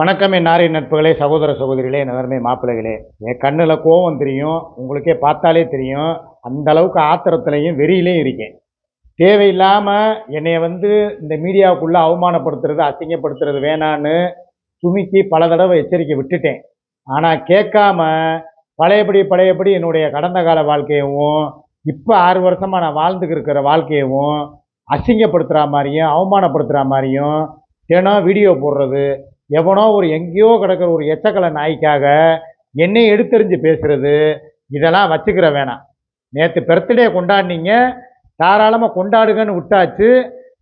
வணக்கம் என் நாரின் நட்புகளே சகோதர சகோதரிகளே நகர்மை மாப்பிள்ளைகளே. என் கண்ணில் கோவம் தெரியும் உங்களுக்கே பார்த்தாலே தெரியும் அந்த அளவுக்கு ஆத்திரத்துலையும் வெறியிலையும் இருக்கேன். தேவையில்லாமல் என்னை வந்து இந்த மீடியாவுக்குள்ளே அவமானப்படுத்துறது அசிங்கப்படுத்துறது வேணான்னு துமிக்கி பல தடவை எச்சரிக்கை விட்டுட்டேன். ஆனால் கேட்காம பழையபடி பழையபடி என்னுடைய கடந்த கால வாழ்க்கையவும் இப்போ ஆறு வருஷமாக நான் வாழ்ந்துக்கு இருக்கிற வாழ்க்கையவும் அசிங்கப்படுத்துகிற மாதிரியும் அவமானப்படுத்துகிற மாதிரியும் தினம் வீடியோ போடுறது எவனோ ஒரு எங்கேயோ கிடக்கிற ஒரு எச்சக்கலை நாய்க்காக என்னை எடுத்தெறிஞ்சு பேசுகிறது இதெல்லாம் வச்சுக்கிற வேணாம். நேற்று பர்த்டே கொண்டாடினீங்க. தாராளமாக கொண்டாடுங்கன்னு விட்டாச்சு.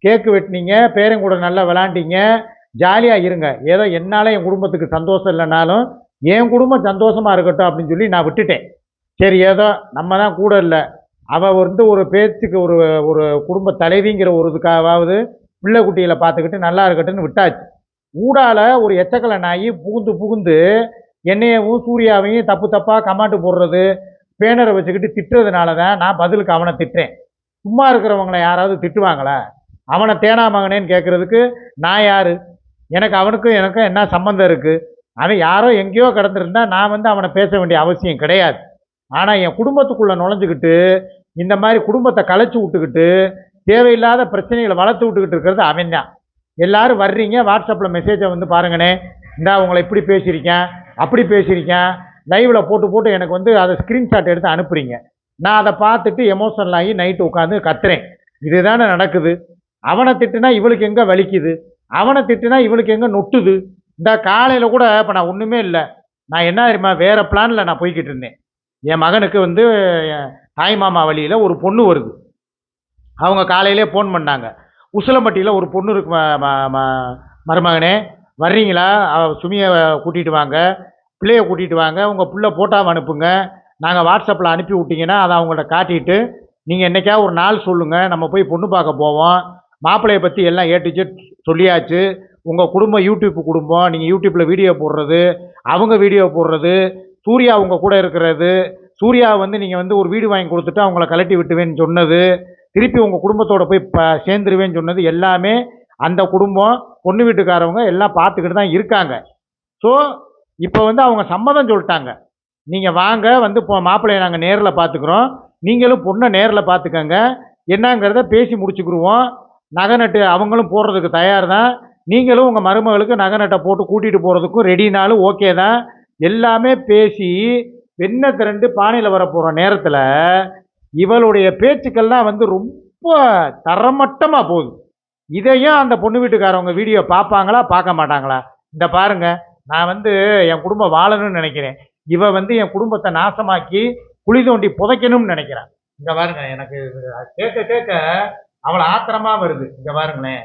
கேக்கு வெட்டினீங்க. பேரன் கூட நல்லா விளாண்டீங்க. ஜாலியாக இருங்க. ஏதோ என்னால் என் குடும்பத்துக்கு சந்தோஷம் இல்லைனாலும் என் குடும்பம் சந்தோஷமாக இருக்கட்டும் அப்படின்னு சொல்லி நான் விட்டுட்டேன். சரி ஏதோ நம்ம தான் கூட இல்லை. அவள் வந்து ஒரு பேச்சுக்கு ஒரு ஒரு குடும்ப தலைவிங்கிற ஒரு இதுக்காகவாவது பிள்ளை குட்டிகளை பார்த்துக்கிட்டு நல்லா இருக்கட்டும்னு விட்டாச்சு. ஊடால ஒரு எச்சக்கலை நாய் புகுந்து புகுந்து என்னையவும் சூர்யாவையும் தப்பு தப்பாக கமாண்டு போடுறது பேனரை வச்சுக்கிட்டு திட்டுறதுனால தான் நான் பதிலுக்கு அவனை திட்டுறேன். சும்மா இருக்கிறவங்கள யாராவது திட்டுவாங்களா? அவனை தேனா மகனேன்னு கேட்குறதுக்கு நான் யார்? எனக்கு அவனுக்கும் எனக்கும் என்ன சம்மந்தம் இருக்குது அவன் யாரோ எங்கேயோ கிடந்திருந்தா நான் வந்து அவனை பேச வேண்டிய அவசியம் கிடையாது. ஆனால் என் குடும்பத்துக்குள்ளே நுழைஞ்சுக்கிட்டு இந்த மாதிரி குடும்பத்தை கலைச்சி விட்டுக்கிட்டு தேவையில்லாத பிரச்சனைகளை வளர்த்து விட்டுக்கிட்டு இருக்கிறது அவன் தான் எல்லாரும் வர்றீங்க வாட்ஸ்அப்பில் மெசேஜை வந்து பாருங்கண்ணே. இந்தா உங்களை இப்படி பேசியிருக்கேன் அப்படி பேசியிருக்கேன். லைவில் போட்டு போட்டு எனக்கு வந்து அதை ஸ்க்ரீன்ஷாட் எடுத்து அனுப்புறீங்க. நான் அதை பார்த்துட்டு எமோஷனல் ஆகி நைட்டு உட்காந்து கத்துறேன். இதுதானே நடக்குது. அவனை திட்டுனா இவளுக்கு எங்கே வலிக்குது? அவனை திட்டுனா இவளுக்கு எங்கே நொட்டுது? இந்த காலையில் கூட இப்போ நான் ஒன்றுமே இல்லை. நான் என்ன தெரியுமா வேறு பிளானில் நான் போய்கிட்டு இருந்தேன். என் மகனுக்கு வந்து தாய் மாமா வழியில் ஒரு பொண்ணு வருது. அவங்க காலையிலே ஃபோன் பண்ணாங்க. உசிலம்பட்டியில் ஒரு பொண்ணு இருக்கு மருமகனே. வர்றீங்களா? சுமியை கூட்டிகிட்டு வாங்க. பிள்ளைய கூட்டிகிட்டு வாங்க. உங்கள் பிள்ளை போட்டாவை அனுப்புங்க. நாங்கள் வாட்ஸ்அப்பில் அனுப்பி விட்டிங்கன்னா அதை அவங்கள்ட்ட காட்டிட்டு நீங்கள் என்றைக்கா ஒரு நாள் சொல்லுங்கள் நம்ம போய் பொண்ணு பார்க்க போவோம். மாப்பிள்ளையை பற்றி எல்லாம் ஏட்டுச்சு சொல்லியாச்சு. உங்கள் குடும்பம் யூடியூப் குடும்பம். நீங்கள் யூடியூப்பில் வீடியோ போடுறது அவங்க வீடியோ போடுறது சூர்யா உங்கள் கூட இருக்கிறது. சூர்யா வந்து நீங்கள் வந்து ஒரு வீடு வாங்கி கொடுத்துட்டு அவங்கள கலட்டி விட்டுவேன்னு சொன்னது. திருப்பி உங்கள் குடும்பத்தோட போய் ப சேர்ந்துருவேன்னு சொன்னது எல்லாமே அந்த குடும்பம் பொண்ணு வீட்டுக்காரவங்க எல்லாம் பார்த்துக்கிட்டு தான் இருக்காங்க. ஸோ இப்போ வந்து அவங்க சம்மதம் சொல்லிட்டாங்க. நீங்கள் வாங்க வந்து இப்போ மாப்பிள்ளையை நாங்கள் நேரில் பார்த்துக்குறோம். நீங்களும் பொண்ணை நேரில் பார்த்துக்கங்க. என்னங்கிறத பேசி முடிச்சுக்கிடுவோம் நகை நட்டு அவங்களும் போடுறதுக்கு தயார் தான். நீங்களும் உங்கள் மருமகளுக்கு நகை நட்டை போட்டு கூட்டிகிட்டு போகிறதுக்கும் ரெடினாலும் ஓகே தான். எல்லாமே பேசி வெண்ணத்திரண்டு பானையில் வர போகிற நேரத்தில் இவளுடைய பேச்சுக்கள்லாம் வந்து ரொம்ப தரமட்டமாக போகுது. இதையும் அந்த பொண்ணு வீட்டுக்காரவங்க வீடியோ பார்ப்பாங்களா பார்க்க மாட்டாங்களா? இந்த பாருங்க நான் வந்து என் குடும்பம் வாழணும்னு நினைக்கிறேன். இவ வந்து என் குடும்பத்தை நாசமாக்கி குழி தோண்டி புதைக்கணும்னு நினைக்கிறான். இங்கே பாருங்க எனக்கு கேட்க கேட்க அவளை ஆத்திரமா வருது. இங்கே பாருங்களேன்.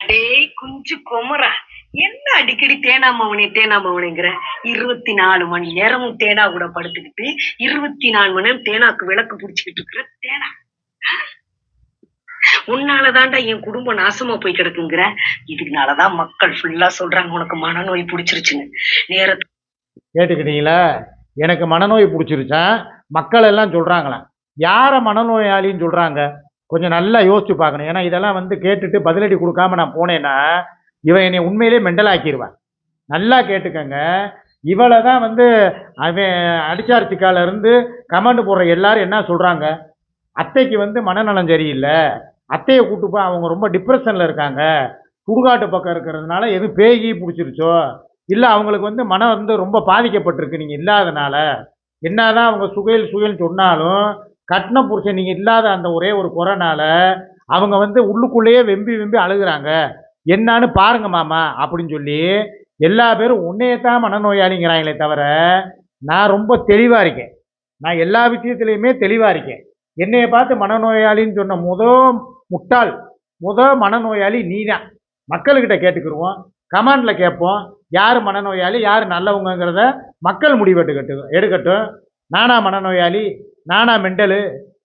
டேய் குஞ்சு குமரா. என்ன அடிக்கடி தேனா மவனே தேனா மவனேங்கிற இருபத்தி நாலு மணி நேரமும் தேனா கூட படுத்துக்கிட்டு இருபத்தி நாலு மணி நேரம் தேனாக்கு விளக்கு பிடிச்சிக்கிட்டு இருக்கிற தேனா? உன்னாலதான்டா என் குடும்பம் நாசமா போய் கிடக்குங்கிற? இதுக்குனாலதான் மக்கள் ஃபுல்லா சொல்றாங்க உனக்கு மனநோய் புடிச்சிருச்சுன்னு. நேரத்து கேட்டுக்கிட்டீங்களா? எனக்கு மனநோய் பிடிச்சிருச்சான் மக்கள் எல்லாம் சொல்றாங்களாம் யார மனநோயாளின்னு சொல்றாங்க? கொஞ்சம் நல்லா யோசிச்சு பார்க்கணும். ஏன்னா இதெல்லாம் வந்து கேட்டுட்டு பதிலடி கொடுக்காம நான் போனேன்னா இவன் என்னை உண்மையிலே மெண்டல் ஆக்கிடுவான் நல்லா கேட்டுக்கங்க. இவளை தான் வந்து அவன் அடிச்சார் சிக்கால இருந்து கமெண்ட் போடுற எல்லாரும் என்ன சொல்கிறாங்க அத்தைக்கு வந்து மனநலம் சரியில்லை. அத்தையை கூட்டு போய் அவங்க ரொம்ப டிப்ரெஷனில் இருக்காங்க. சுடுகாட்டு பக்கம் இருக்கிறதுனால எதுவும் பேகி பிடிச்சிருச்சோ? இல்லை அவங்களுக்கு வந்து மனம் வந்து ரொம்ப பாதிக்கப்பட்டிருக்கு. நீங்கள் இல்லாதனால என்னதான் அவங்க சுகையில் சுகையில் சொன்னாலும் கட்டின புருஷன் நீங்கள் இல்லாத அந்த ஒரே ஒரு குறைனால அவங்க வந்து உள்ளுக்குள்ளேயே வெம்பி வெம்பி அழுகுறாங்க. என்னன்னு பாருங்க மாமா அப்படின்னு சொல்லி எல்லா பேரும் உன்னையத்தான் மனநோயாளிங்கிறாங்களே தவிர நான் ரொம்ப தெளிவாக இருக்கேன். நான் எல்லா விஷயத்துலையுமே தெளிவாக இருக்கேன். என்னையை பார்த்து மனநோயாளின்னு சொன்ன முத முட்டாள் முத மனநோயாளி நீ தான் மக்கள்கிட்ட கேட்டுக்கிடுவோம் கமாண்டில் கேட்போம் யார் மனநோயாளி யார் நல்லவங்கிறத மக்கள் முடிவெட்டுக்கட்டும் எடுக்கட்டும். நானா மனநோயாளி நானா மெண்டலு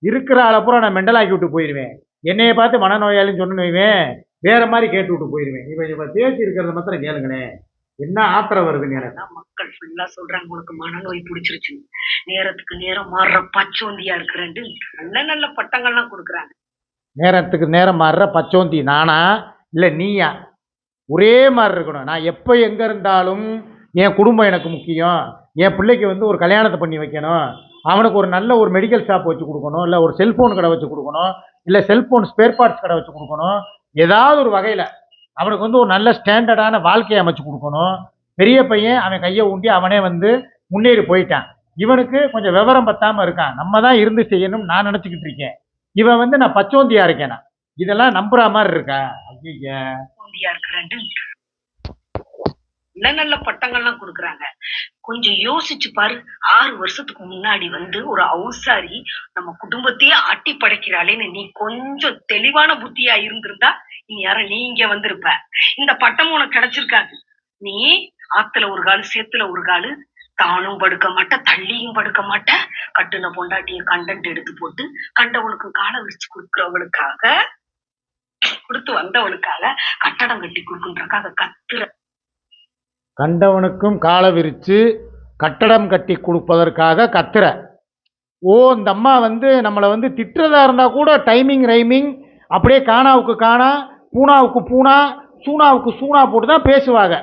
இருக்கிற ஆளப்புறம் நான் மெண்டலாக்கி விட்டு போயிடுவேன் என்னையை பார்த்து மனநோயாளின்னு சொன்னேன் வேற மாதிரி கேட்டு விட்டு போயிடுவேன் இவன் இவன் பேசி இருக்கிறத மாத்திரம் கேளுங்களேன் என்ன ஆத்திரம் வருதுங்க எனக்கு. மக்கள் ஃபுல்லா சொல்றாங்க உனக்கு மனநோய் புடிச்சிருச்சுன்னு நேரத்துக்கு நேரம் மாறுற பச்சோந்தியா இருக்கிறேன்ட்டு நல்ல நல்ல பட்டங்கள்லாம் கொடுக்குறாங்க. நேரத்துக்கு நேரம் மாறுற பச்சோந்தி. நானா? இல்லை நீயா? ஒரே மாதிரி இருக்கணும். நான் எப்போ எங்கே இருந்தாலும் என் குடும்பம் எனக்கு முக்கியம். என் பிள்ளைக்கு வந்து ஒரு கல்யாணத்தை பண்ணி வைக்கணும். அவனுக்கு ஒரு நல்ல ஒரு மெடிக்கல் ஷாப் வச்சு கொடுக்கணும். இல்லை ஒரு செல்ஃபோன் கடை வச்சு கொடுக்கணும். இல்லை செல்ஃபோன் ஸ்பேர் பார்ட்ஸ் கடை வச்சு கொடுக்கணும். ஏதாவது ஒரு வகையில் அவனுக்கு வந்து ஒரு நல்ல ஸ்டாண்டர்டான வாழ்க்கையை அமைச்சு கொடுக்கணும். பெரிய பையன் அவன் கையை ஊண்டி அவனே வந்து முன்னேறி போயிட்டான். இவனுக்கு கொஞ்சம் விவரம் பத்தாமல் இருக்கான். நம்ம தான் இருந்து செய்யணும்னு நான் நினச்சிக்கிட்டு இருக்கேன். இவன் வந்து நான் பச்சோந்தியா இருக்கேன்? இதெல்லாம் நம்புற மாதிரி இருக்கா? ஐயா உந்தியா நல்ல நல்ல பட்டங்கள்லாம் கொடுக்குறாங்க. கொஞ்சம் யோசிச்சு பாரு. ஆறு வருஷத்துக்கு முன்னாடி வந்து ஒரு அவுசாரி நம்ம குடும்பத்தையே ஆட்டி படைக்கிறாளேன்னு நீ கொஞ்சம் தெளிவான புத்தியா இருந்திருந்தா நீ யாரும் நீ இங்க வந்திருப்ப. இந்த பட்டம் உனக்கு கிடைச்சிருக்காது. நீ ஆத்துல ஒரு காலு சேத்துல ஒரு காலு தானும் படுக்க மாட்ட தள்ளியும் படுக்க மாட்ட. கட்டுன பொண்டாட்டிய கண்டென்ட் எடுத்து போட்டு கண்டவனுக்கு காலை விரிச்சு கொடுக்குறவளுக்காக கொடுத்து வந்தவளுக்காக கட்டடம் கட்டி கொடுக்குன்றக்காக கத்துற கண்டவனுக்கும் காலை விரித்து கட்டடம் கட்டி கொடுப்பதற்காக கத்துற. ஓ இந்த அம்மா வந்து நம்மளை வந்து திட்டுறதா இருந்தால் கூட டைமிங் ரைமிங் அப்படியே காணாவுக்கு காணா பூனாவுக்கு பூனா சூனாவுக்கு சூனா போட்டு தான் பேசுவாங்க.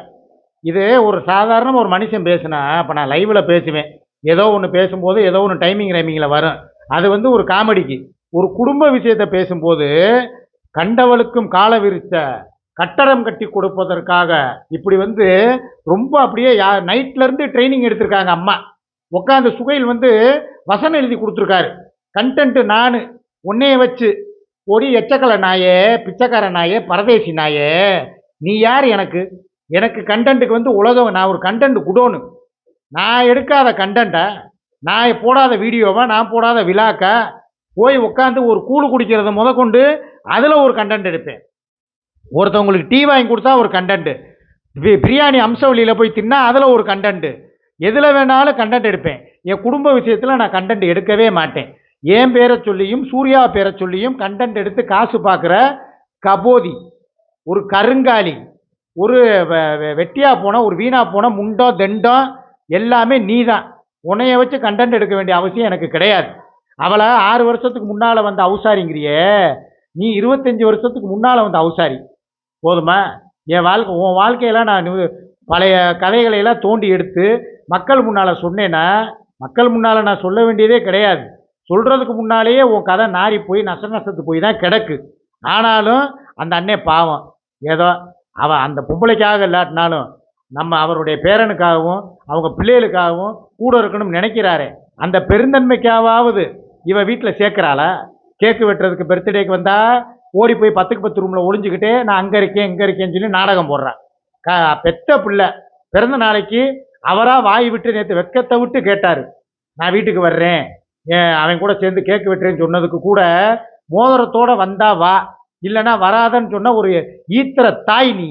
இது ஒரு சாதாரண ஒரு மனுஷன் பேசுனா இப்போ நான் லைவில் பேசுவேன். ஏதோ ஒன்று பேசும்போது ஏதோ ஒன்று டைமிங் ரைமிங்கில் வரும். அது வந்து ஒரு காமெடிக்கு. ஒரு குடும்ப விஷயத்தை பேசும்போது கண்டவளுக்கும் கால விரித்த கட்டடம் கட்டி கொடுப்பதற்காக. இப்படி வந்து ரொம்ப அப்படியே யா நைட்லேருந்து ட்ரைனிங் எடுத்திருக்காங்க அம்மா. உட்காந்து சுகையில் வந்து வசனம் எழுதி கொடுத்துருக்காரு. கண்டென்ட்டு நான் உன்னைய வச்சு. ஒரு எச்சக்கலை நாயே பிச்சைக்கார நாயே பரதேசி நாயே. நீ யார் எனக்கு? எனக்கு கண்டென்ட்டுக்கு வந்து உலகம் நான் ஒரு கண்டென்ட் குடோனு. நான் எடுக்காத கண்டென்ட்டை நான் போடாத வீடியோவை நான் போடாத விழாக்க போய் உட்காந்து ஒரு கூழு குடிக்கிறத முத கொண்டு அதில் ஒரு கண்டென்ட் எடுப்பேன். ஒருத்தவங்களுக்கு டீ வாங்கி கொடுத்தா ஒரு கண்டென்ட்டு பிரியாணி அம்சவழியில் போய் தின்னா அதில் ஒரு கண்டென்ட்டு எதில் வேணாலும் கண்டென்ட் எடுப்பேன். என் குடும்ப விஷயத்தில் நான் கண்டென்ட் எடுக்கவே மாட்டேன். என் பேரை சொல்லியும் சூர்யா பேரை சொல்லியும் கண்டென்ட் எடுத்து காசு பார்க்குற கபோதி. ஒரு கருங்காலி. ஒரு வெ- வெ- போன ஒரு வீணாக போன முண்டம் தெண்டம் எல்லாமே நீ தான் உன்னைய வச்சு கண்டென்ட் எடுக்க வேண்டிய அவசியம் எனக்கு கிடையாது. அவளை ஆறு வருஷத்துக்கு முன்னால் வந்த அவுசாரிங்கிறியே. நீ இருபத்தஞ்சி வருஷத்துக்கு முன்னால் வந்த அவுசாரி. போதுமா? என் வாழ்க்கை உன் வாழ்க்கையெல்லாம் நான் பழைய கதைகளை எல்லாம் தோண்டி எடுத்து மக்கள் முன்னால் சொன்னேன்னா மக்கள் முன்னால் நான் சொல்ல வேண்டியதே கிடையாது. சொல்கிறதுக்கு முன்னாலேயே உன் கதை நாரி போய் நச நசத்து போய் தான் கிடக்கு. ஆனாலும் அந்த அண்ணே பாவம். ஏதோ அவன் அந்த பொம்பளைக்காக இல்லாட்டினாலும் நம்ம அவருடைய பேரனுக்காகவும் அவங்க பிள்ளைகளுக்காகவும் கூட இருக்கணும்னு நினைக்கிறாரே. அந்த பெருந்தன்மைக்காவது இவன் வீட்டில் சேர்க்குறாளா? கேக்கு வெட்டுறதுக்கு பர்த்டேக்கு வந்தால் ஓடி போய் பத்துக்கு பத்து ரூமில் ஒளிஞ்சிக்கிட்டே நான் அங்கே இருக்கேன் இங்கே இருக்கேன்னு சொல்லி நாடகம் போடுறேன். க பெத்த பிள்ளை பிறந்த நாளைக்கு அவராக வாய் விட்டு நேற்று வெக்கத்தை விட்டு கேட்டார். நான் வீட்டுக்கு வர்றேன். ஏன் அவன் கூட சேர்ந்து கேக்கு வெட்டுறேன்னு சொன்னதுக்கு கூட மோதிரத்தோட வந்தா வா. இல்லைன்னா வராதன்னு சொன்ன ஒரு ஈத்திர தாய் நீ.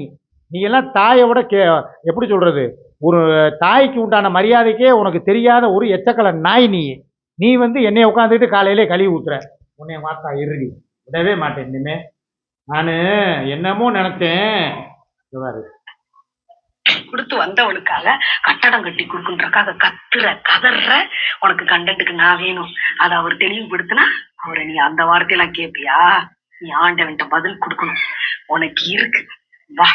நீ எல்லாம் தாயை விட கே எப்படி சொல்கிறது ஒரு தாய்க்கு உண்டான மரியாதைக்கே உனக்கு தெரியாத ஒரு எச்சக்கலை நாய் நீ. நீ வந்து என்னைய உட்காந்துட்டு காலையிலே கழுவி ஊத்துற. உன்னைய மாத்தா இருடி விடவே மாட்டேன் இனிமே. நானு என்னமோ நினைச்சேன் கொடுத்து வந்தவனுக்காக கட்டடம் கட்டி கொடுக்குன்றக்காக கத்துற கதற உனக்கு கண்டென்ட்டுக்கு நான் வேணும். அதை அவர் தெளிவுபடுத்தினா அவரை நீ அந்த வார்த்தையெல்லாம் கேட்பியா நீ ஆண்டவன்ட்ட பதில் கொடுக்கணும். உனக்கு இருக்கு. வா.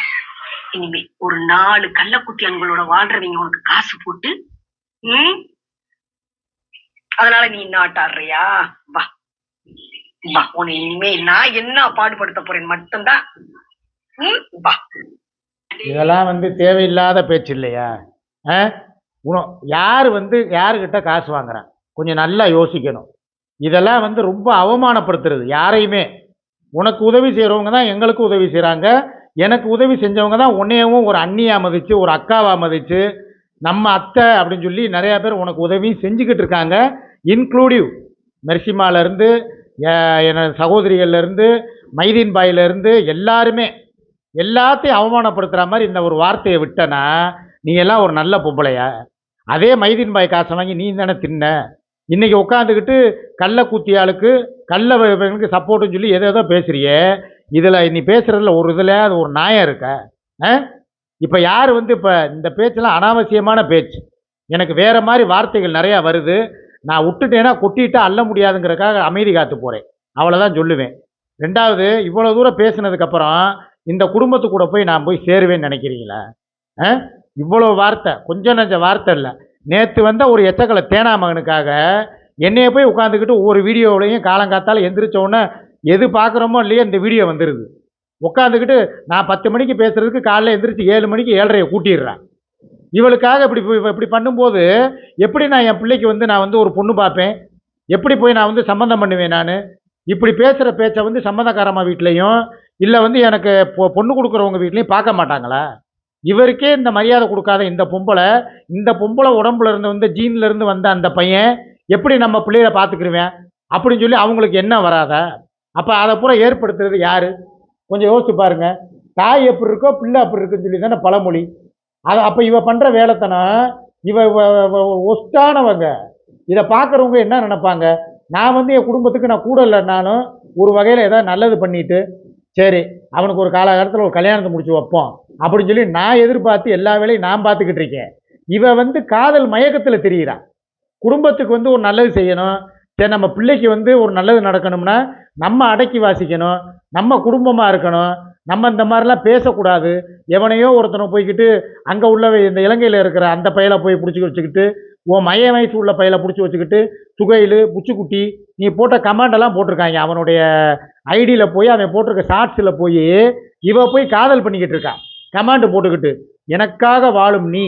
இனிமே ஒரு நாலு கள்ளக்குட்டி அன்களோட வாழ்றவங்க உனக்கு காசு போட்டு உம் அதனால நீ நாட்டாடுறியா வா. வா உன்னை இனிமே நான் என்ன பாடுபடுத்த போறேன் மட்டும்தான். ம் வா. இதெல்லாம் வந்து தேவையில்லாத பேச்சு இல்லையா? ஆ? யார் வந்து யாருக்கிட்ட காசு வாங்குறான்? கொஞ்சம் நல்லா யோசிக்கணும். இதெல்லாம் வந்து ரொம்ப அவமானப்படுத்துறது யாரையுமே. உனக்கு உதவி செய்கிறவங்க தான் எங்களுக்கு உதவி செய்கிறாங்க எனக்கு உதவி செஞ்சவங்க தான் உன்னையவும் ஒரு அண்ணியாக மதித்து ஒரு அக்காவாக மதித்து நம்ம அத்தை அப்படின்னு சொல்லி நிறையா பேர் உனக்கு உதவி செஞ்சுக்கிட்டு இருக்காங்க. இன்க்ளூடிவ் மெர்சிமாலேருந்து எனது சகோதரிகள்லேருந்து மைதீன் பாயிலேருந்து எல்லாருமே எல்லாத்தையும் அவமானப்படுத்துகிற மாதிரி இந்த ஒரு வார்த்தையை விட்டனா நீ எல்லாம் ஒரு நல்ல பொம்பளையா? அதே மைதீன் பாய் காசை வாங்கி நீ தானே தின்ன? இன்னைக்கு உட்காந்துக்கிட்டு கள்ள குத்தியாளுக்கு கள்ள வகைகளுக்கு சப்போர்ட்டுன்னு சொல்லி எதோ ஏதோ பேசுறியே இதில் நீ பேசுகிறதுல ஒரு இதில் அது ஒரு நியாயம் இருக்க? ஆ? இப்போ யார் வந்து இப்போ இந்த பேச்செல்லாம் அனாவசியமான பேச்சு. எனக்கு வேறு மாதிரி வார்த்தைகள் நிறையா வருது. நான் விட்டுட்டேன்னா கொட்டிட்டு அள்ள முடியாதுங்கிறக்காக அமைதி காத்து போகிறேன் அவ்வளோதான் சொல்லுவேன். ரெண்டாவது இவ்வளோ தூரம் பேசினதுக்கப்புறம் இந்த குடும்பத்து கூட போய் நான் போய் சேருவேன்னு நினைக்கிறீங்களா? ஆ? இவ்வளோ வார்த்தை கொஞ்சம் நஞ்ச வார்த்தை இல்லை. நேற்று வந்த ஒரு எச்சக்கலை தேனா மகனுக்காக என்னைய போய் உட்காந்துக்கிட்டு ஒவ்வொரு வீடியோவிலையும் காலங்காத்தால் எந்திரிச்சோன்னே எது பார்க்குறோமோ இல்லையோ இந்த வீடியோ வந்துடுது உட்காந்துக்கிட்டு நான் பத்து மணிக்கு பேசுறதுக்கு காலைல எந்திரிச்சு ஏழு மணிக்கு ஏழரையை கூட்டிடுறேன். இவளுக்காக இப்படி இப்படி- இப்படி பண்ணும்போது எப்படி நான் என் பிள்ளைக்கு வந்து நான் வந்து ஒரு பொண்ணு பார்ப்பேன்? எப்படி போய் நான் வந்து சம்மந்தம் பண்ணுவேன் நான்? இப்படி பேசுகிற பேச்சை வந்து சம்மந்தக்காரம்மா வீட்லேயும் இல்லை வந்து எனக்கு பொ- பொண்ணு கொடுக்குறவங்க வீட்லேயும் பார்க்க மாட்டாங்களா? இவருக்கே இந்த மரியாதை கொடுக்காத இந்த பொம்பளை இந்த பொம்பளை உடம்புல இருந்து வந்து ஜீன்ல இருந்து வந்த அந்த பையன் எப்படி நம்ம பிள்ளைய பார்த்துக்கிருவேன்? அப்படின்னு சொல்லி அவங்களுக்கு என்ன வராத? அப்போ அதை பூரா ஏற்படுத்துறது யார்? கொஞ்சம் யோசிச்சு பாருங்கள் தாய் எப்படி இருக்கோ பிள்ளை அப்படி இருக்குன்னு சொல்லி தானே பழமொழி. அது அப்போ இவ பண்ணுற வேலைத்தனம் இவ ஒஸ்டானவங்க. இதை பார்க்குறவங்க என்ன நினைப்பாங்க? நான் வந்து என் குடும்பத்துக்கு நான் கூட இல்லைனாலும் ஒரு வகையில் ஏதாவது நல்லது பண்ணிட்டு சரி அவனுக்கு ஒரு காலகட்டத்தில் ஒரு கல்யாணத்தை முடிச்சு வைப்போம் அப்படின்னு சொல்லி நான் எதிர்பார்த்து எல்லா வேலையும் நான் பார்த்துக்கிட்டு இருக்கேன். இவ வந்து காதல் மயக்கத்தில் தெரிகிறான் குடும்பத்துக்கு வந்து ஒரு நல்லது செய்யணும். சரி நம்ம பிள்ளைக்கு வந்து ஒரு நல்லது நடக்கணும்னா நம்ம அடக்கி வாசிக்கணும். நம்ம குடும்பமாக இருக்கணும். நம்ம இந்த மாதிரிலாம் பேசக்கூடாது. எவனையோ ஒருத்தனை போய்க்கிட்டு அங்கே உள்ள இந்த இலங்கையில் இருக்கிற அந்த பையலை போய் பிடிச்சி வச்சுக்கிட்டு உன் மைய வயசு உள்ள பையலை பிடிச்சி வச்சுக்கிட்டு சுகையில் புச்சுக்குட்டி நீ போட்ட கமாண்டெல்லாம் போட்டிருக்காங்க. அவனுடைய ஐடியில் போய் அவன் போட்டிருக்க ஷார்ட்ஸில் போய் இவ போய் காதல் பண்ணிக்கிட்டு இருக்கான் கமாண்டு போட்டுக்கிட்டு எனக்காக வாழும் நீ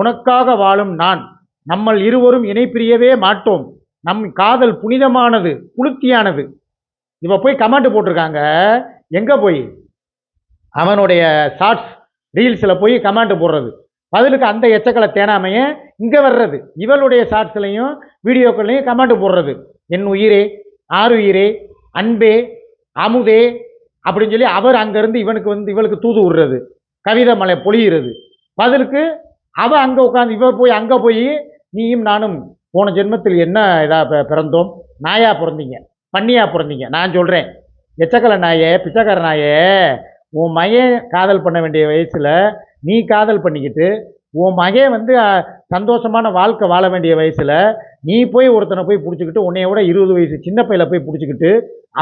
உனக்காக வாழும் நான் நம்மள் இருவரும் இணைப்பிரியவே மாட்டோம். நம் காதல் புனிதமானது புளுத்தியானது. இவ போய் கமாண்டு போட்டிருக்காங்க. எங்கே போய்? அவனுடைய ஷார்ட்ஸ் ரீல்ஸில் போய் கமாண்டு போடுறது. பதிலுக்கு அந்த எச்சக்கலை தேனாமைய இங்கே வர்றது. இவளுடைய ஷார்ட்ஸ்லையும் வீடியோக்கள்லையும் கமாண்டு போடுறது. என் உயிரே ஆறு உயிரே அன்பே அமுதே அப்படின்னு சொல்லி அவர் அங்கேருந்து இவனுக்கு வந்து இவளுக்கு தூது விடுறது. கவிதை மலை பொழிகிறது பதிலுக்கு அவ அங்கே உட்காந்து இவர் போய் அங்கே போய் நீயும் நானும் போன ஜென்மத்தில் என்ன இதாக பிறந்தோம்? நாயா பிறந்தீங்க. பண்ணியா பிறந்தீங்க. நான் சொல்கிறேன் எச்சக்கலை நாயே பிச்சைக்கார நாயே உன் மகன் காதல் பண்ண வேண்டிய வயசில் நீ காதல் பண்ணிக்கிட்டு உன் மகன் வந்து சந்தோஷமான வாழ்க்கை வாழ வேண்டிய வயசில் நீ போய் ஒருத்தனை போய் பிடிச்சிக்கிட்டு உன்னைய விட இருபது வயசு சின்ன பையல போய் பிடிச்சிக்கிட்டு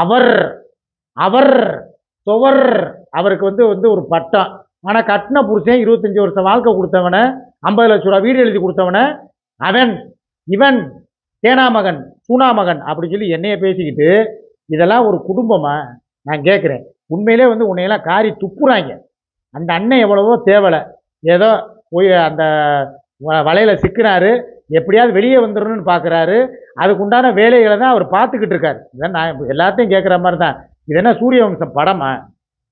அவர் அவர் சுவர் அவருக்கு வந்து வந்து ஒரு பட்டம். ஆனால் கட்டின புருஷன் இருபத்தஞ்சி வருஷம் வாழ்க்கை கொடுத்தவனை ஐம்பது லட்ச ரூபா வீடு எழுதி கொடுத்தவனை அவன் இவன் தேனாமகன் சூனாமகன் அப்படின்னு சொல்லி என்னைய பேசிக்கிட்டு இதெல்லாம் ஒரு குடும்பமா? நான் கேட்குறேன் உண்மையிலே வந்து உன்னையெல்லாம் காரி துப்புறாங்க. அந்த அண்ணன் எவ்வளவோ தேவலை. ஏதோ போய் அந்த வ- வலையில சிக்கினாரு எப்படியாவது வெளியே வந்துடணும்னு பார்க்குறாரு அதுக்குண்டான வேலைகளை தான் அவர் பார்த்துக்கிட்டு இருக்காரு. இதான் நான் எல்லாத்தையும் கேட்குற மாதிரி தான் இது என்ன சூரிய வம்சம் படமா?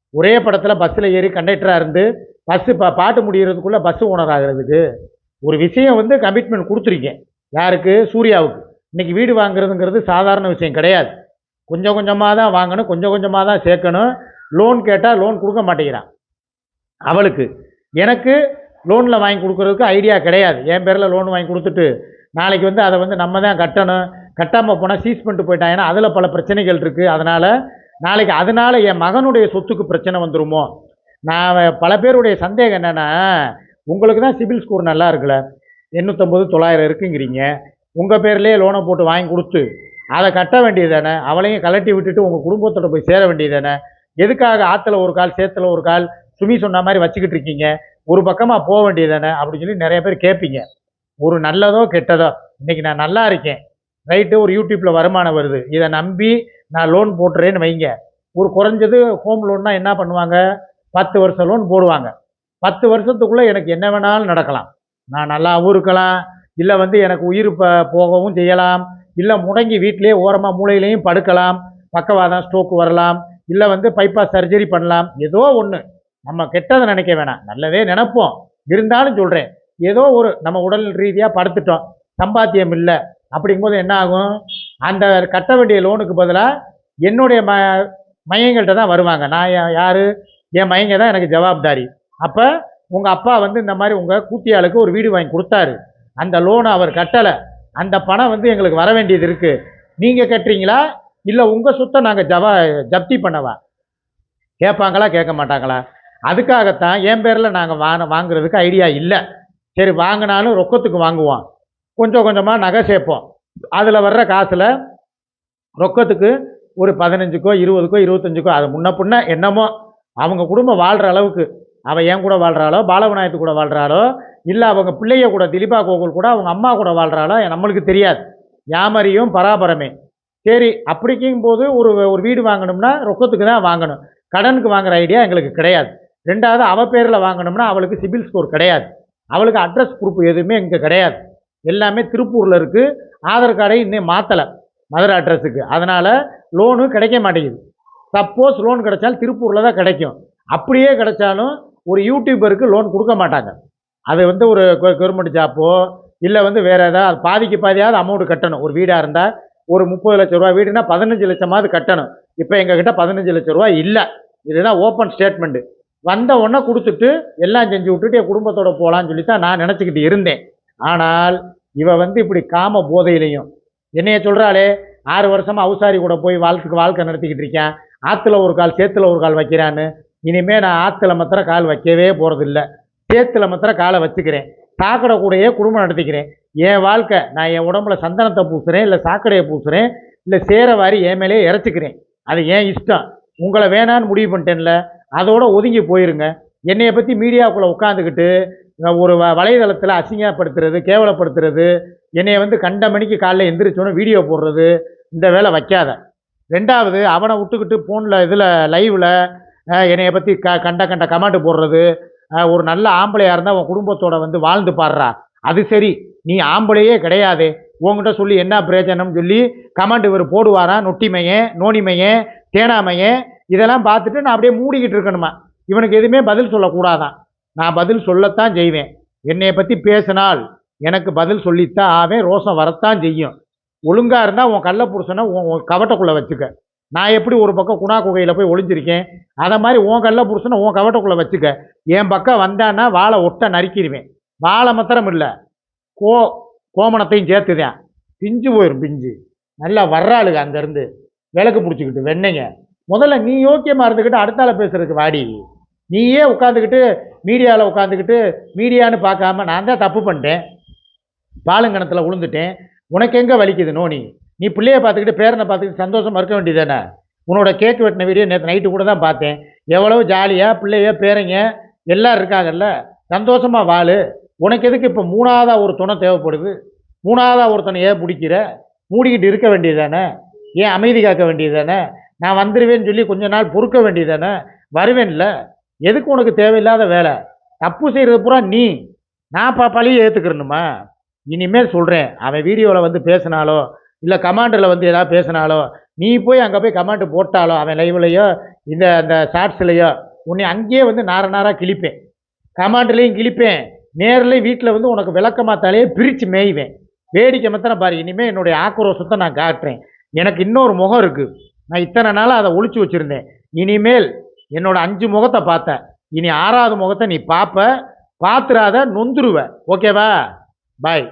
ஒரே படத்தில் பஸ்ஸில் ஏறி கண்டக்டராக இருந்து பஸ்ஸு பா பாட்டு முடிகிறதுக்குள்ளே பஸ்ஸு ஓனர் ஆகிறதுக்கு ஒரு விஷயம் வந்து கமிட்மெண்ட் கொடுத்துருக்கேன் யாருக்கு? சூர்யாவுக்கு. இன்னைக்கு வீடு வாங்குறதுங்கிறது சாதாரண விஷயம் கிடையாது. கொஞ்சம் கொஞ்சமாக தான் வாங்கணும் கொஞ்சம் கொஞ்சமாக தான் சேர்க்கணும். லோன் கேட்டால் லோன் கொடுக்க மாட்டேங்கிறான். அவளுக்கு. எனக்கு லோனில் வாங்கி கொடுக்குறதுக்கு ஐடியா கிடையாது. என் பேரில் லோன் வாங்கி கொடுத்துட்டு நாளைக்கு வந்து அதை வந்து நம்ம தான் கட்டணும். கட்டாமல் போனால் சீஸ் பண்ணிட்டு போயிட்டாங்கன்னா அதில் பல பிரச்சனைகள் இருக்குது அதனால் நாளைக்கு அதனால் என் மகனுடைய சொத்துக்கு பிரச்சனை வந்துருமோ? நான் பல பேருடைய சந்தேகம் என்னென்னா உங்களுக்கு தான் சிபில் ஸ்கோர் நல்லா இருக்குல்ல? எண்ணூற்றம்பது தொள்ளாயிரம் இருக்குங்கிறீங்க. உங்கள் பேர்லேயே லோனை போட்டு வாங்கி கொடுத்து அதை கட்ட வேண்டியது தானே அவளையும் கலட்டி விட்டுட்டு உங்கள் குடும்பத்தோட போய் சேர வேண்டியது தானே எதுக்காக ஆற்றுல ஒரு கால் சேத்துல ஒரு கால் சுமி சொன்ன மாதிரி வச்சுக்கிட்டு இருக்கீங்க? ஒரு பக்கமாக போக வேண்டியது தானே அப்படின்னு சொல்லி நிறைய பேர் கேட்பீங்க. ஒரு நல்லதோ கெட்டதோ. இன்னைக்கு நான் நல்லா இருக்கேன். ரைட்டு ஒரு யூடியூப்பில் வருமானம் வருது. இதை நம்பி நான் லோன் போட்டுறேன்னு வைங்க. ஒரு குறைஞ்சது ஹோம் லோன்னா என்ன பண்ணுவாங்க? பத்து வருஷம் லோன் போடுவாங்க. பத்து வருஷத்துக்குள்ளே எனக்கு என்ன வேணாலும் நடக்கலாம். நான் நல்லாவும் இருக்கலாம். இல்லை வந்து எனக்கு உயிர் ப போகவும் செய்யலாம். இல்லை முடங்கி வீட்டிலே ஓரமாக மூலையிலையும் படுக்கலாம் பக்கவாதம் ஸ்ட்ரோக் வரலாம் இல்லை வந்து பைப்பாஸ் சர்ஜரி பண்ணலாம் ஏதோ ஒன்று நம்ம கெட்டதை நினைக்க வேணாம். நல்லதே நினைப்போம். இருந்தாலும் சொல்கிறேன் ஏதோ ஒரு நம்ம உடல் ரீதியாக படுத்துட்டோம் சம்பாத்தியம் இல்லை அப்படிங்கும்போது என்ன ஆகும்? அந்த கட்ட வேண்டிய லோனுக்கு பதிலாக என்னுடைய ம மையங்கள்கிட்ட தான் வருவாங்க. நான் யார்? என் மையங்க தான் எனக்கு ஜவாப்தாரி. அப்போ உங்கள் அப்பா வந்து இந்த மாதிரி உங்கள் கூத்தியாளுக்கு ஒரு வீடு வாங்கி கொடுத்தாரு. அந்த லோனை அவர் கட்டலை. அந்த பணம் வந்து எங்களுக்கு வர வேண்டியது இருக்குது நீங்கள் கட்டுறீங்களா இல்லை உங்கள் சுத்தம் நாங்கள் ஜவ ஜப்தி பண்ணவா? கேட்பாங்களா? கேட்க மாட்டாங்களா? அதுக்காகத்தான் என் பேரில் நாங்கள் வா வாங்குறதுக்கு ஐடியா இல்லை. சரி வாங்கினாலும் ரொக்கத்துக்கு வாங்குவோம். கொஞ்சம் கொஞ்சமாக நகை சேர்ப்போம். அதில் வர்ற காசில் ரொக்கத்துக்கு ஒரு பதினஞ்சுக்கோ இருபதுக்கோ இருபத்தஞ்சுக்கோ அது முன்ன பின்ன என்னமோ அவங்க குடும்பம் வாழ்கிற அளவுக்கு அவள் என் கூட வாழ்கிறாளோ பாலவிநாயகத்து கூட வாழ்கிறாளோ இல்லை அவங்க பிள்ளைய கூட திலீபா கோகுல் கூட அவங்க அம்மா கூட வாழ்கிறாளோ நம்மளுக்கு தெரியாது. யாமரியும் பராபரமே. சரி அப்படிக்கும் போது ஒரு ஒரு வீடு வாங்கணும்னா ரொக்கத்துக்கு தான் வாங்கணும். கடனுக்கு வாங்குற ஐடியா எங்களுக்கு கிடையாது. ரெண்டாவது அவ பேரில் வாங்கணும்னா அவளுக்கு சிபில் ஸ்கோர் கிடையாது. அவளுக்கு அட்ரஸ் ப்ரூஃப் எதுவுமே இங்கே கிடையாது. எல்லாமே திருப்பூரில் இருக்குது ஆதார் கார்டை இன்னும் மாற்றலை மதுரை அட்ரஸுக்கு அதனால் லோனு கிடைக்க மாட்டேங்குது. சப்போஸ் லோன் கிடைச்சாலும் திருப்பூரில் தான் கிடைக்கும். அப்படியே கிடைச்சாலும் ஒரு யூடியூபருக்கு லோன் கொடுக்க மாட்டாங்க. அது வந்து ஒரு கவர்மெண்ட் ஜாப்போ இல்லை வந்து வேறு ஏதாவது பாதிக்கு பாதியாவது அமௌண்ட் கட்டணும். ஒரு வீடாக இருந்தால் ஒரு முப்பது லட்ச ரூபா வீடுனா பதினஞ்சு லட்சமாவது கட்டணும். இப்போ எங்ககிட்ட பதினஞ்சு லட்ச ரூபா இல்லை. இதுதான் ஓப்பன் ஸ்டேட்மெண்ட்டு வந்த உடனே கொடுத்துட்டு எல்லாம் செஞ்சு விட்டுட்டு என் குடும்பத்தோட போகலான்னு சொல்லி தான் நான் நினச்சிக்கிட்டு இருந்தேன். ஆனால் இவ வந்து இப்படி காம போதையிலையும் என்னைய சொல்கிறாளே ஆறு வருஷமாக அவுசாரி கூட போய் வாழ்க்கைக்கு வாழ்க்கை நடத்திக்கிட்டு இருக்கேன். ஆற்றுல ஒரு கால் சேத்துல ஒரு கால் வைக்கிறான்னு. இனிமேல் நான் ஆற்றுல மாத்திரம் கால் வைக்கவே போகிறதில்ல சேத்துல மாத்திரம் காலை வச்சுக்கிறேன். சாக்கடை கூடையே குடும்பம் நடத்திக்கிறேன். என் வாழ்க்கை நான் என் உடம்புல சந்தனத்தை பூசுகிறேன் இல்லை சாக்கடையை பூசுகிறேன் இல்லை சேர வாரி என் மேலேயே இறச்சிக்கிறேன். அது ஏன் இஷ்டம். உங்களை வேணான்னு முடிவு பண்ணிட்டேன்ல அதோட ஒதுங்கி போயிருங்க. என்னைய பற்றி மீடியாவுக்குள்ளே உட்காந்துக்கிட்டு ஒரு வ வலைதளத்தில் அசிங்கப்படுத்துறது கேவலப்படுத்துறது என்னைய வந்து கண்ட மணிக்கு காலைல எந்திரிச்சோன்னு வீடியோ போடுறது இந்த வேலை வைக்காத. ரெண்டாவது அவனை விட்டுக்கிட்டு ஃபோனில் இதில் லைவில் என்னைய பற்றி க கண்ட கண்ட கமெண்ட் போடுறது ஒரு நல்ல ஆம்பளையாக இருந்தால் உன் குடும்பத்தோட வந்து வாழ்ந்து பாடுறா. அது சரி நீ ஆம்பளையே கிடையாது. உன்கிட்ட சொல்லி என்ன பிரயோஜனம்னு சொல்லி கமெண்ட் இவர் போடுவாராம் நொட்டிமையன் நோனிமையன் தேனாமையன் இதெல்லாம் பார்த்துட்டு நான் அப்படியே மூடிக்கிட்டு இருக்கணுமா? இவனுக்கு எதுவுமே பதில் சொல்லக்கூடாதான். நான் பதில் சொல்லத்தான் செய்வேன். என்னை பற்றி பேசினால் எனக்கு பதில் சொல்லித்தான் ஆவேன் ரோசம் வரத்தான் செய்யும். ஒழுங்காக இருந்தால் உன் கள்ள புருஷனை உன் உன் கவட்டக்குள்ளே வச்சுக்க. நான் எப்படி ஒரு பக்கம் குணா குகையில் போய் ஒளிஞ்சிருக்கேன்? அதை மாதிரி உன் கல்ல புருஷனை உன் கவட்டக்குள்ளே வச்சுக்க. என் பக்கம் வந்தான்னா வாழை ஒட்ட நறுக்கிடுவேன். வாழை மாத்திரம் இல்லை. கோ கோமணத்தையும் சேர்த்துதான். பிஞ்சு போயிடும் பிஞ்சு. நல்லா வர்றாளுங்க அங்கேருந்து. விளக்கு பிடிச்சிக்கிட்டு வெண்ணைங்க முதல்ல நீ யோக்கியமாக இருந்துக்கிட்டு அடுத்தால பேசுறதுக்கு வாடி. நீயே உட்காந்துக்கிட்டு மீடியாவில் உட்காந்துக்கிட்டு மீடியான்னு பார்க்காம நான் தான் தப்பு பண்ணிட்டேன். பாலங்கணத்தில் விழுந்துட்டேன் உனக்கு எங்கே வலிக்குது நோனி? நீ பிள்ளைய பார்த்துக்கிட்டு பேரனை பார்த்துக்கிட்டு சந்தோஷமா இருக்க வேண்டியதானே உன்னோட கேக் வெட்டின வீடியோ நேற்று நைட்டு கூட தான் பார்த்தேன். எவ்வளோ ஜாலியாக பிள்ளைய பேரங்க எல்லோரும் இருக்காங்கல்ல? சந்தோஷமாக வாழு. உனக்கு எதுக்கு இப்போ மூணாவதா ஒரு துணை தேவைப்படுது? மூணாவதா ஒருத்தனை ஏன் பிடிக்கிற? மூடிக்கிட்டு இருக்க வேண்டியதானே ஏன் அமைதி காக்க வேண்டியதானே நான் வந்துடுவேன்னு சொல்லி கொஞ்ச நாள் பொறுக்க வேண்டியதானே வருவேன்ல. எதுக்கு உனக்கு தேவையில்லாத வேலை? தப்பு செய்கிறது பூரா நீ. நான் பழியை ஏற்றுக்கிறணுமா இனிமேல் சொல்கிறேன் அவன் வீடியோவில் வந்து பேசினாலோ இல்லை கமாண்டில் வந்து எதாவது பேசினாலோ நீ போய் அங்கே போய் கமெண்ட் போட்டாலோ அவன் லைவ்லையோ இந்த அந்த ஷார்ட்ஸ்லையோ உன்னை அங்கேயே வந்து நார நாராக கிழிப்பேன். கமாண்ட்லேயும் கிழிப்பேன். நேரில் வீட்டில் வந்து உனக்கு விளக்கமாக தலையே பிரித்து மேய்வேன். வேடிக்கை மாத்திரம் பாரு. இனிமேல் என்னுடைய ஆக்ரோஷத்தை நான் காட்டுறேன். எனக்கு இன்னொரு முகம் இருக்குது நான் இத்தனை நாளாக அதை ஒழிச்சு வச்சுருந்தேன். இனிமேல் என்னோடய அஞ்சு முகத்தை பார்த்தேன் இனி ஆறாவது முகத்தை நீ பார்ப்ப. பார்த்துறாத நொந்துருவ. ஓகேவா? பாய்